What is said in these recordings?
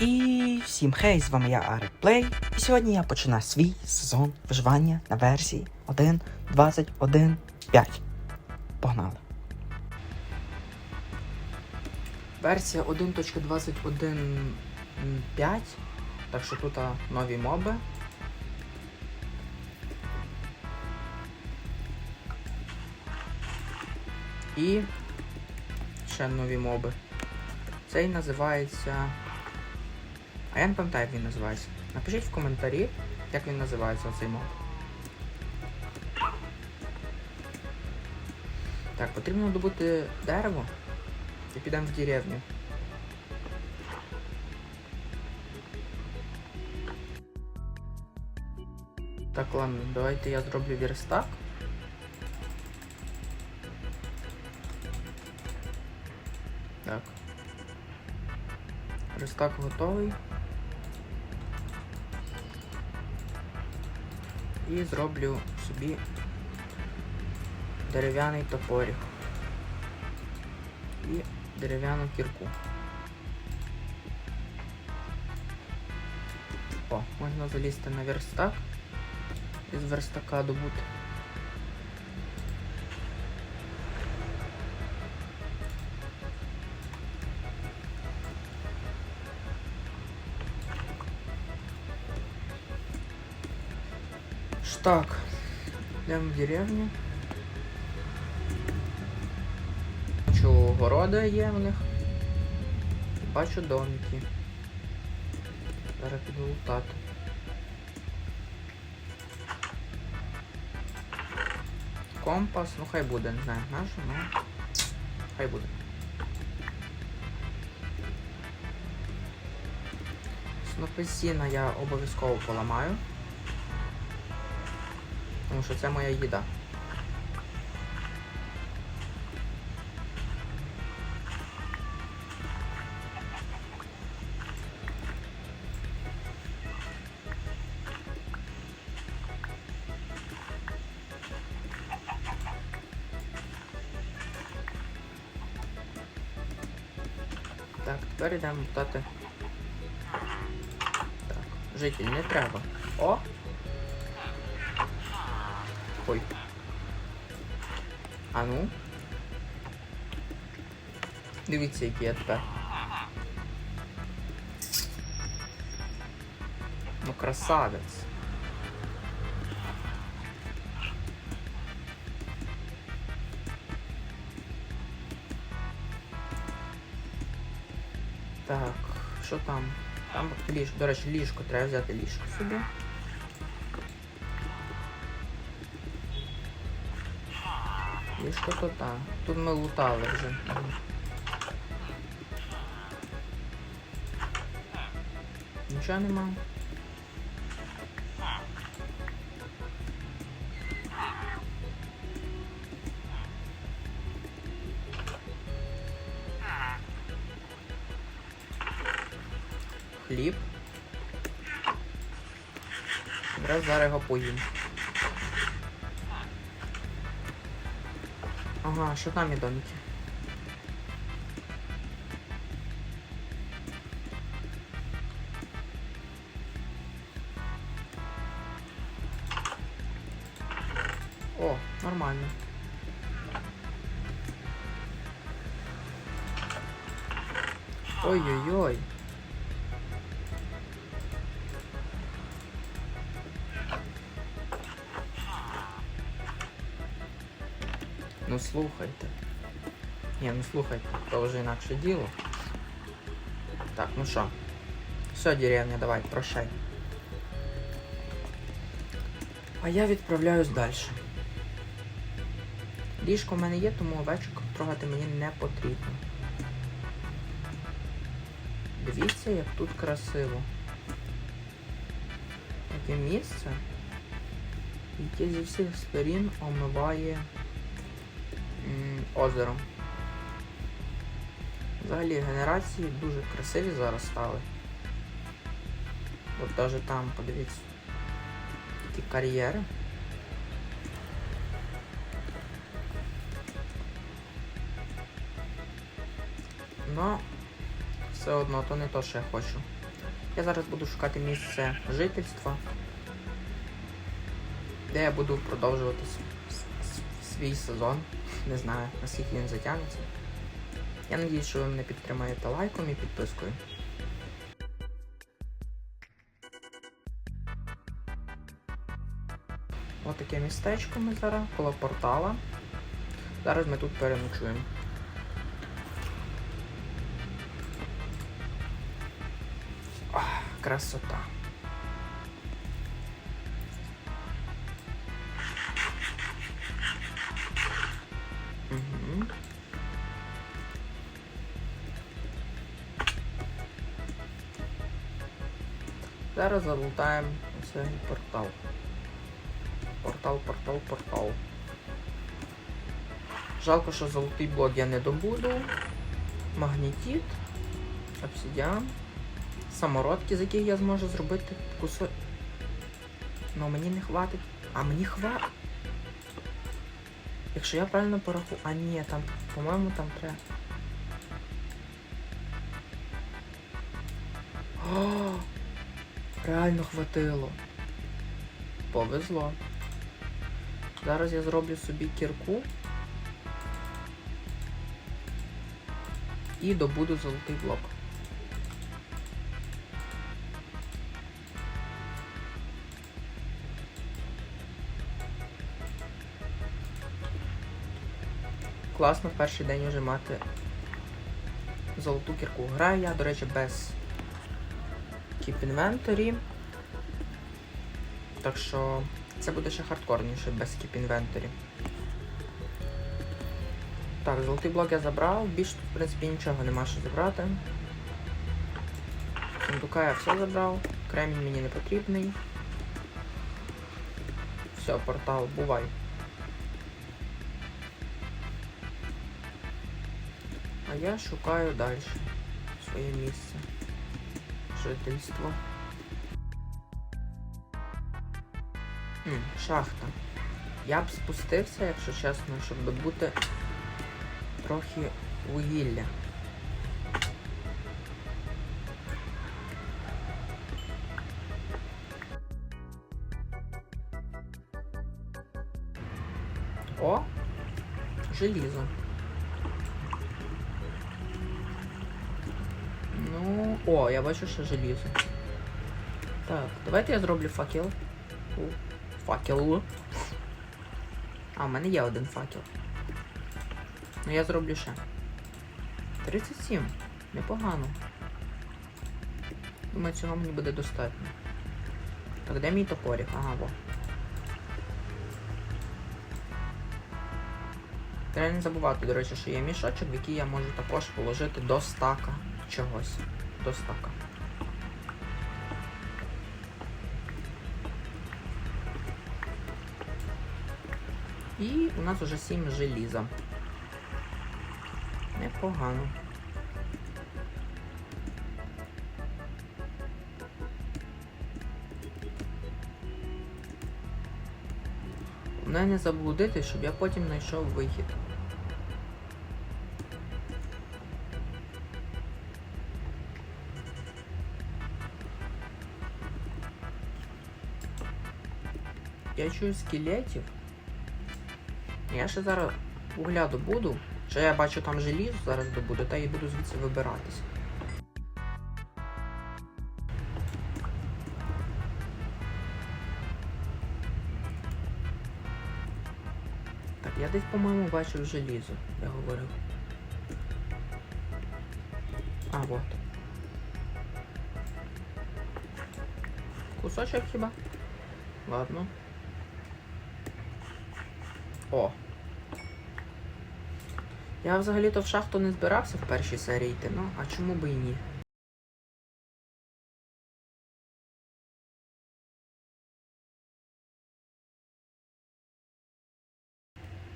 І всім хей, з вами я Арик Плей. І сьогодні я починаю свій сезон виживання на версії 1.21.5. Погнали. Версія 1.21.5. Так що тут нові моби. І ще нові моби. Цей називається. А я не пам'ятаю, як він називається. Напишіть в коментарі, як він називається цей мод. Так, потрібно добути дерево і підемо в деревню. Так, ладно, давайте я зроблю верстак. Так. Верстак готовий. І зроблю собі дерев'яний топорик. І дерев'яну кірку. О, можна залізти на верстак і з верстака добути. Так, йдемо в деревню. Бачу, городи є у них. Бачу домики. Зараз піду лутати. Компас, ну хай буде, не знаю, наш, ну хай буде. Снопи сіна я обов'язково поламаю. Тому що це моя їда. Так, тепер йдемо лутати. Так, житель не треба. О! А ну. Дивіться, який я тепер. Ну, красавець. Так, що там? Там ліжко, до речі, ліжко, треба взяти ліжко собі. Ліжко то так. Тут ми лутали вже. Нічого нема. Хліб. Зараз його поїм. Ага, що там є домики? О, нормально. Ой-ой-ой. Ну слухайте. Ні, ну слухайте, то вже інакше діло. Так, ну що. Все, деревня, давай, прощай. А я відправляюсь далі. Ліжко в мене є, тому овечок трогати мені не потрібно. Дивіться, як тут красиво. Таке місце, яке зі всіх сторін омиває м, озеро. Взагалі генерації дуже красиві зараз стали. От навіть там, подивіться, такі кар'єри. Ну, все одно то не то, що я хочу. Я зараз буду шукати місце жительства, де я буду продовжувати свій сезон. Не знаю, наскільки він затягнеться. Я надіюсь, що ви мене підтримаєте лайком і підпискою. Отаке містечко ми зараз коло портала. Зараз ми тут переночуємо. Красота. Зараз залутаємо цей портал. Портал, портал, портал. Жалко, що золотий блок я не добуду. Магнетит, обсидіан, самородки, з яких я зможу зробити кусок. Ну мені не хватить. А мені хватить. Якщо я правильно порахую. А ні, там, по-моєму, там треба. О, реально хватило. Повезло. Зараз я зроблю собі кірку. І добуду золотий блок. Класно в перший день вже мати золоту кірку. Граю я, до речі, без Keep Inventory. Так що це буде ще хардкорніше без Keep Inventory. Так, золотий блок я забрав, більш тут, в принципі, нічого нема що забрати. Сундука я все забрав, кремінь мені не потрібний. Все, портал, бувай. А я шукаю далі своє місце. Жительство. Шахта. Я б спустився, якщо чесно, щоб добути трохи вугілля. О! Желізо. О, я бачу, що желізо. Так, давайте я зроблю факел. Факел. А, в мене є один факел. Ну я зроблю ще. 37. Непогано. Думаю, цього мені буде достатньо. Так, де мій топорик? Ага, во. Треба не забувати, до речі, що є мішочок, в який я можу також положити до стака чогось. До стака. І у нас уже 7 желіза. Непогано. Мене не заблудити, щоб я потім знайшов вихід. Чую скелетів. Я ще зараз вугля добуду. Що я бачу там желізо зараз добуду, та і буду звідси вибиратись. Так, я десь, по-моєму, бачив желізо, я говорив. А, вот. Кусочок хіба? Ладно. О. Я взагалі-то в шахту не збирався в першій серії йти, ну, а чому би і ні?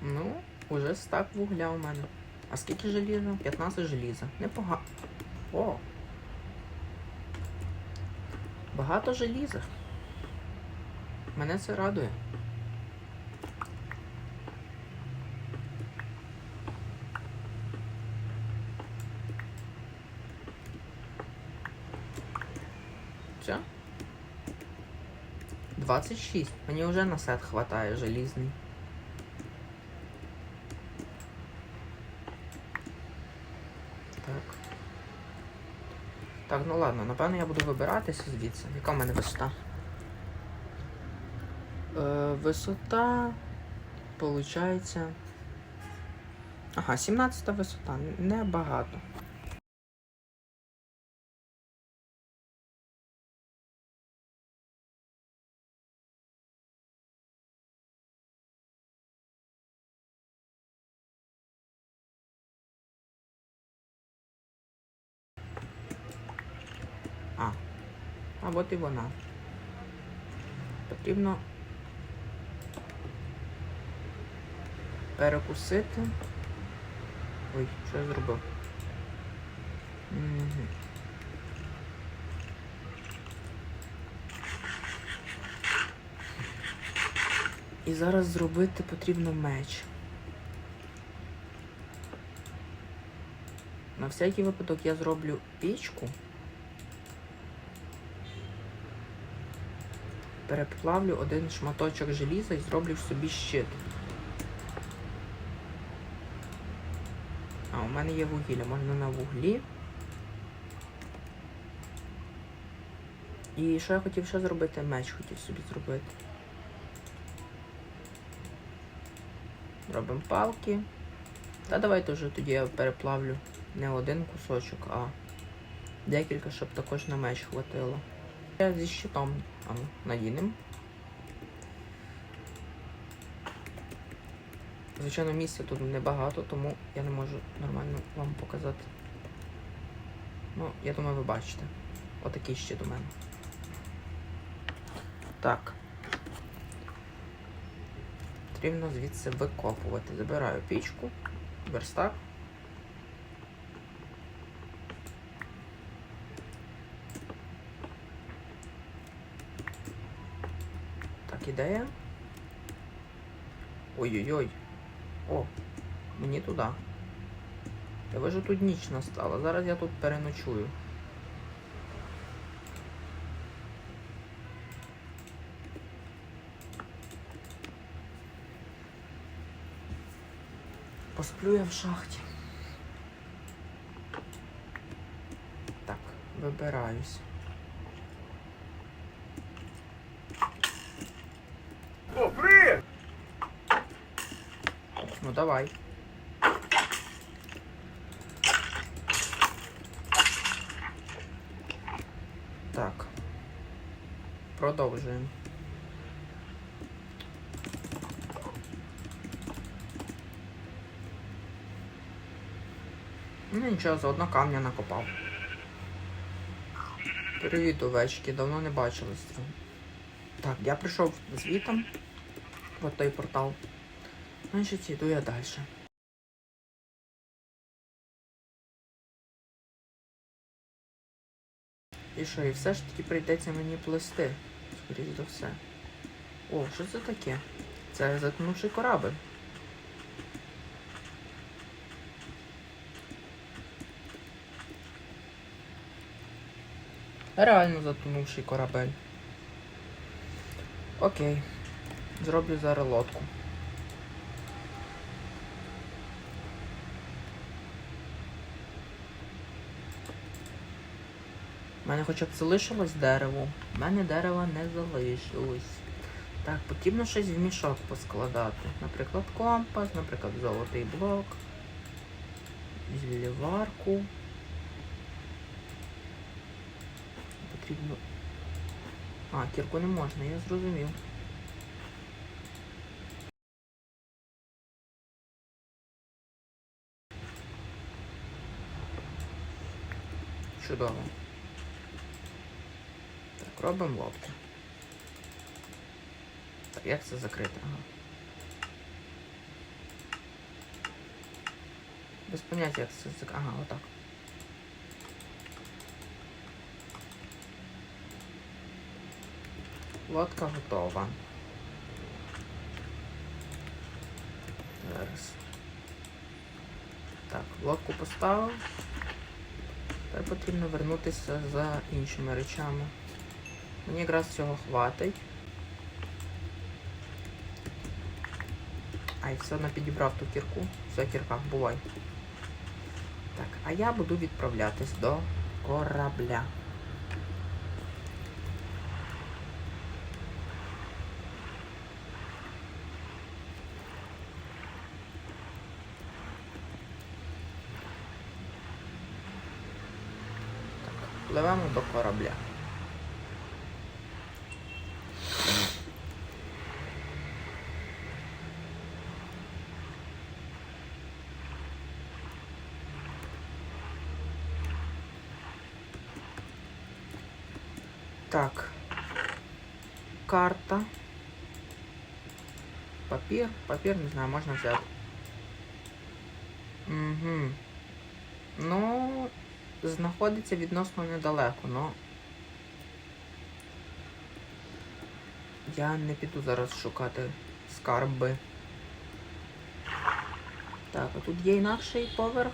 Ну, уже стак вугля у мене. А скільки желіза? 15 желіза. Непогано. О! Багато желіза. Мене це радує. Все? 26. Мені вже на сет хватає желізний. Так. Так, ну ладно, напевно я буду вибиратися звідси. Яка в мене висота? Е, висота. Получається. Ага, 17 висота. Небагато. А. А от і вона. Потрібно перекусити. Ой, що я зробив? Мгм. І зараз зробити потрібно меч. На всякий випадок я зроблю пічку. Переплавлю один шматочок желіза і зроблю собі щит. А, у мене є вугілля, можна на вуглі. І що я хотів ще зробити? Меч хотів собі зробити. Робимо палки. Та давайте вже тоді я переплавлю не один кусочок, а декілька, щоб також на меч хватило. Я зі щитом ну. Звичайно, місця тут небагато, тому я не можу нормально вам показати. Ну, я думаю, ви бачите. Отакий щит у мене. Так. Потрібно звідси викопувати. Забираю пічку, верстак. Так. Ой-ой-ой. О, мені туди. Я вижу, тут ніч настала. Зараз я тут переночую. Посплю я в шахті. Так, вибираюсь. Ну давай. Так. Продовжуємо. Ну нічого, заодно камня накопав. Привіт, овечки, давно не бачились. Так, я прийшов звітом. Вот той портал. Значить, йду я далі. І що, і все ж таки прийдеться мені плести. Скоріше за все. О, що це таке? Це затонувший корабль. Реально затонувший корабель. Окей. Зроблю зараз лодку. У мене хоча б залишилось дерево. У мене дерева не залишилось. Так, потрібно щось в мішок поскладати. Наприклад, компас, наприклад, золотий блок. Зілліварку. Потрібно. А, кірку не можна, я зрозумів. Чудово. Робимо лодку. Так, як це закрити? Ага. Без поняття, як це закрити. Ага, отак. Лодка готова. Зараз. Так, лодку поставив. Тепер потрібно вернутися за іншими речами. Мені якраз цього хватить. Ай, все одно підібрав ту кірку. Все, кірка, бувай. Так, а я буду відправлятись до корабля. Так, пливемо до корабля. Так. Карта. Папір. Папір, не знаю, можна взяти. Угу. Ну, знаходиться відносно недалеко, но. Я не піду зараз шукати скарби. Так, а тут є інакший поверх.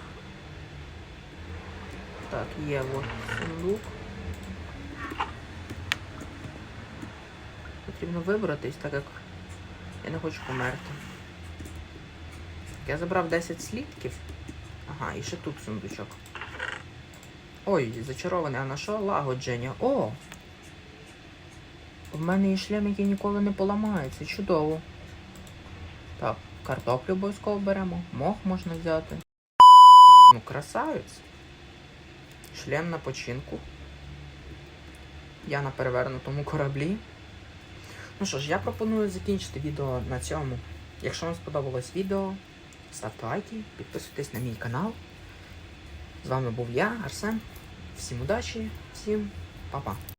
Так, є от сундук. Потрібно вибратись, так як я не хочу померти. Я забрав 10 слідків. Ага, і ще тут сундучок. Ой, зачарований, а на що лагодження? О! В мене є шлем, який ніколи не поламається. Чудово. Так, картоплю обов'язково беремо. Мох можна взяти. Ну, красавець. Шлем на починку. Я на перевернутому кораблі. Ну що ж, я пропоную закінчити відео на цьому. Якщо вам сподобалось відео, ставте лайки, підписуйтесь на мій канал. З вами був я, Арсен. Всім удачі, всім па-па.